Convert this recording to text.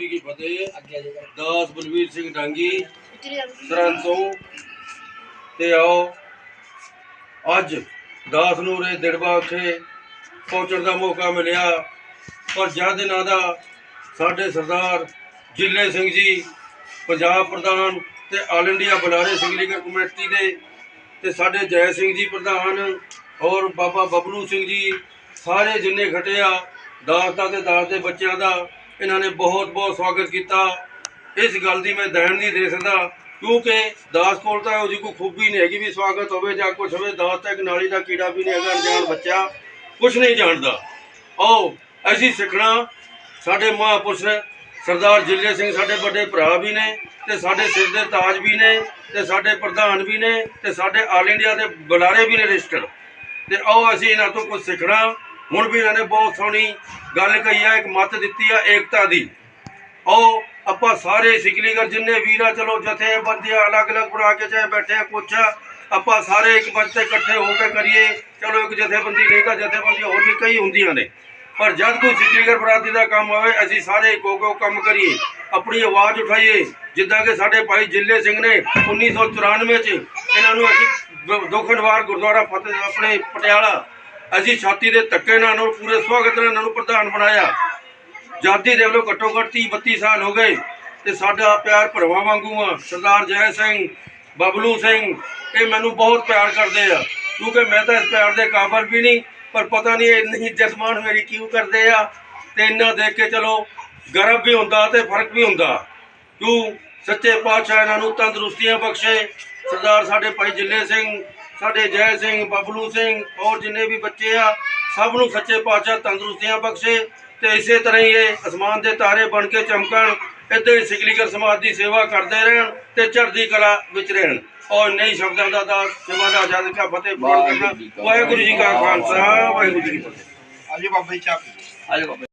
ਜੀ ਕੀ ਫਤਿਹ ਦਾਸ ਬਲਵੀਰ ਸਿੰਘ ਡਾਂਗੀ ਸਰਹੰਦ ਤੋਂ। ਆਓ। ਅੱਜ ਦਾਸ ਨੂੰ ਰੇ ਦਿੜਬਾ ਉੱਥੇ ਪਹੁੰਚਣ ਦਾ ਮੌਕਾ ਮਿਲਿਆ। ਪਰ ਜਦ ਦਿਨਾਂ ਦਾ ਸਾਡੇ ਸਰਦਾਰ ਜਿੱਲੇ ਸਿੰਘ ਜੀ ਪੰਜਾਬ ਪ੍ਰਧਾਨ ਤੇ ਆਲ ਇੰਡੀਆ ਬੁਲਾਰੇ ਸਿੰਘ ਲੀਗਰ ਕਮੇਟੀ ਦੇ ਤੇ ਸਾਡੇ ਜੈ ਸਿੰਘ ਜੀ ਪ੍ਰਧਾਨ ਔਰ ਬਾਬਾ ਬਬਲੂ ਸਿੰਘ ਜੀ ਸਾਰੇ ਜਿੰਨੇ ਖਟੇ ਆ ਦਾਸ ਦਾ ਤੇ ਦਾਸ ਦੇ ਬੱਚਿਆਂ ਦਾ ਇਹਨਾਂ ਨੇ ਬਹੁਤ ਬਹੁਤ ਸਵਾਗਤ ਕੀਤਾ। ਇਸ ਗੱਲ ਦੀ ਮੈਂ ਦਹਿਣ ਨਹੀਂ ਦੇ ਸਕਦਾ, ਕਿਉਂਕਿ ਦਾਸ ਕੋਲ ਤਾਂ ਉਹਦੀ ਕੋਈ ਖੂਬੀ ਨਹੀਂ ਹੈਗੀ ਵੀ ਸਵਾਗਤ ਹੋਵੇ ਜਾਂ ਕੁਛ ਹੋਵੇ। ਦਾਸ ਤਾਂ ਇੱਕ ਨਾਲੀ ਦਾ ਕੀੜਾ ਵੀ ਨਹੀਂ ਹੈਗਾ, ਅਣਜਾਣ ਬੱਚਾ, ਕੁਛ ਨਹੀਂ ਜਾਣਦਾ। ਆਓ, ਅਸੀਂ ਸਿੱਖਣਾ। ਸਾਡੇ ਮਹਾਂਪੁਰਸ਼ ਸਰਦਾਰ ਜਿੱਲੇ ਸਿੰਘ ਸਾਡੇ ਵੱਡੇ ਭਰਾ ਵੀ ਨੇ, ਤੇ ਸਾਡੇ ਸਿਰ ਦੇ ਤਾਜ ਵੀ ਨੇ, ਤੇ ਸਾਡੇ ਪ੍ਰਧਾਨ ਵੀ ਨੇ, ਤੇ ਸਾਡੇ ਆਲ ਇੰਡੀਆ ਦੇ ਬੁਲਾਰੇ ਵੀ ਨੇ ਰਜਿਸਟਰ। ਤੇ ਆਓ ਅਸੀਂ ਇਹਨਾਂ ਤੋਂ ਕੁਝ ਸਿੱਖਣਾ। ਹੁਣ ਵੀ ਇਹਨਾਂ ਨੇ ਬਹੁਤ ਸੋਹਣੀ ਗੱਲ ਕਹੀ ਆ ਇੱਕ ਮੱਤ ਦਿੱਤੀ ਆ ਏਕਤਾ ਦੀ। ਆਓ ਆਪਾਂ ਸਾਰੇ ਸਿਕਲੀਗਰ ਜਿੰਨੇ ਵੀਰਾ ਚਲੋ ਜਥੇ ਬੰਦਿਆ ਅਲੱਗ-ਅਲੱਗ ਬਣਾ ਕੇ ਚਾਹੇ ਬੈਠੇ ਆ ਕੁਛ ਆ, ਆਪਾਂ ਸਾਰੇ ਇੱਕ ਬੰਦੇ ਇਕੱਠੇ ਹੋ ਕੇ ਕਰੀਏ। ਚਲੋ ਇੱਕ ਜਥੇਬੰਦੀ ਨਹੀਂ ਤਾਂ ਜਥੇਬੰਦੀ ਹੋਰ ਵੀ ਕਈ ਹੁੰਦੀਆਂ ਨੇ। ਪਰ ਜਦ ਕੋਈ ਸਿਕਲੀਗਰ ਬਰਾਦਰੀ ਦਾ ਕੰਮ ਆਵੇ ਅਸੀਂ ਸਾਰੇ ਇੱਕੋ ਇੱਕੋ ਕੰਮ ਕਰੀਏ। ਆਪਣੀ ਆਵਾਜ਼ ਉਠਾਈਏ। ਜਿੱਦਾਂ ਕਿ ਸਾਡੇ ਭਾਈ ਜਿੱਲੇ ਸਿੰਘ ਨੇ 1994 ਚ ਇਹਨਾਂ ਨੂੰ ਅਸੀਂ ਦ- ਦੋਖਨਵਾਰ ਗੁਰਦੁਆਰਾ ਫਤਿਹ ਆਪਣੇ ਪਟਿਆਲਾ ਅਸੀਂ ਛਾਤੀ ਦੇ ਧੱਕੇ ਨਾਲ ਇਹਨਾਂ ਨੂੰ ਪੂਰੇ ਸਵਾਗਤ ਨਾਲ ਇਹਨਾਂ ਨੂੰ ਪ੍ਰਧਾਨ ਬਣਾਇਆ। ਜਾਦੀ ਦੇ ਵੱਲੋਂ ਘੱਟੋ ਘੱਟ 30 32 ਸਾਲ ਹੋ ਗਏ ਤੇ ਸਾਡਾ ਪਿਆਰ ਭਰਵਾਂ ਵਾਂਗੂ ਆ। ਸਰਦਾਰ ਜੈ ਸਿੰਘ, ਬਬਲੂ ਸਿੰਘ, ਇਹ ਮੈਨੂੰ ਬਹੁਤ ਪਿਆਰ ਕਰਦੇ ਆ। ਕਿਉਂਕਿ ਮੈਂ ਤਾਂ ਇਸ ਪਿਆਰ ਦੇ ਕਾਬਲ ਵੀ ਨਹੀਂ, ਪਰ ਪਤਾ ਨਹੀਂ ਇਹ ਨਹੀਂ ਜਜ਼ਮਾਨ ਮੇਰੀ ਕਿਉਂ ਕਰਦੇ ਆ ਤੇ ਇਹਨਾਂ ਦੇਖ ਕੇ ਚਲੋ ਗਰਵ ਵੀ ਹੁੰਦਾ ਤੇ ਫ਼ਰਕ ਵੀ ਹੁੰਦਾ। ਕਿਉਂ? ਸੱਚੇ ਪਾਤਸ਼ਾਹ ਇਹਨਾਂ ਨੂੰ ਤੰਦਰੁਸਤੀਆਂ ਬਖਸ਼ੇ। ਸਰਦਾਰ ਸਾਡੇ ਭਾਈ ਜਿੱਲੇ ਸਿੰਘ ਸਾਡੇ ਜੈ ਸਿੰਘ ਬਬਲੂ ਸਿੰਘ ਔਰ ਜਿੰਨੇ ਵੀ ਬੱਚੇ ਆ ਸਭ ਨੂੰ ਸੱਚੇ ਪਾਤਸ਼ਾਹ ਤੰਦਰੁਸਤੀਆਂ ਬਖਸ਼ੇ ਤੇ ਇਸੇ ਤਰ੍ਹਾਂ ਹੀ ਇਹ ਅਸਮਾਨ ਦੇ ਤਾਰੇ ਬਣ ਕੇ ਚਮਕਣ ਇੱਦਾਂ ਹੀ ਸਿਕਲੀਗਰ ਸਮਾਜ ਦੀ ਸੇਵਾ ਕਰਦੇ ਰਹਿਣ ਤੇ ਚੜ੍ਹਦੀ ਕਲਾ ਵਿੱਚ ਰਹਿਣ। ਔਰ ਨਈ ਸ਼ਬਦਾਂ ਦਾ ਦਾ ਸੇਵਾ ਦਾ ਆਜ਼ਾਦ ਕਾ ਫਤਿਹ ਕਰਨਾ। ਵਾਹਿਗੁਰੂ ਜੀ ਕਾ ਖਾਲਸਾ ਵਾਹਿਗੁਰੂ ਜੀ ਕੀ ਫਤਿਹ। ਆਜੋ ਬਾਬਾ ਜੀ ਚਾਹ। ਆਜੋ ਬਾਬਾ